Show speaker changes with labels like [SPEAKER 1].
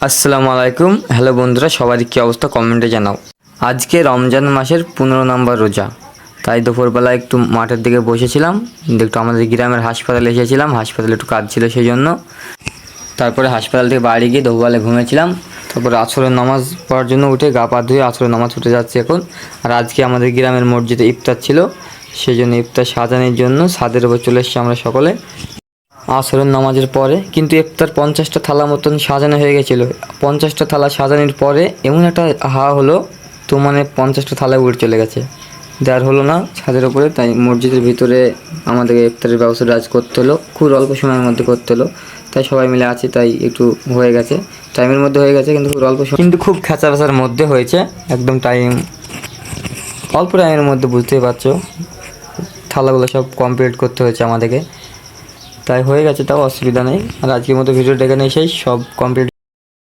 [SPEAKER 1] আসসালামু আলাইকুম। হ্যালো বন্ধুরা সবারই কী অবস্থা কমেন্টে জানাও। আজকে রমজান মাসের পনেরো নম্বর রোজা। তাই দুপুরবেলা একটু মাঠের দিকে বসেছিলাম একটু আমাদের গ্রামের হাসপাতালে এসেছিলাম, হাসপাতালে একটু কাজ ছিল সেই জন্য তারপরে হাসপাতাল থেকে বাড়ি গিয়ে দুপুরবেলা ঘুমিয়েছিলাম। তারপর আসরের নামাজ পড়ার জন্য উঠে গা পা ধুয়ে আসরের নামাজ উঠে যাচ্ছে এখন। আর আজকে আমাদের গ্রামের মসজিদে ইফতার ছিল সেই জন্য ইফতার সাজানোর জন্য ছাদের উপর চলে এসেছি আমরা সকলে। আসরের নামাজের পরে, কিন্তু ইফতার পঞ্চাশটা থালা মতন সাজানো হয়ে গেছিল। পঞ্চাশটা থালা সাজানোর পরে এমন একটা হাওয়া হলো, তো মানে পঞ্চাশটা থালায় উড়ে চলে গেছে। দেওয়ার হলো না, ছাদের উপরে, তাই মসজিদের ভিতরে আমাদেরকে ইফতারের ব্যবস্থাটা আজ করতে হলো, খুব অল্প সময়ের মধ্যে করতে হলো। তাই সবাই মিলে আছি, তাই একটু হয়ে গেছে। টাইমের মধ্যে হয়ে গেছে, কিন্তু খুব অল্প সময় কিন্তু খুব খেঁচা বেচার মধ্যে হয়েছে, একদম টাইম অল্প টাইমের মধ্যে, বুঝতেই পারছ। থালাগুলো সব কমপ্লিট করতে হয়েছে আমাদেরকে। তাই হয়ে গেছে তাও অসুবিধা নেই। আর আজকের মতো ভিডিওটা এখানে সেই সব কমপ্লিট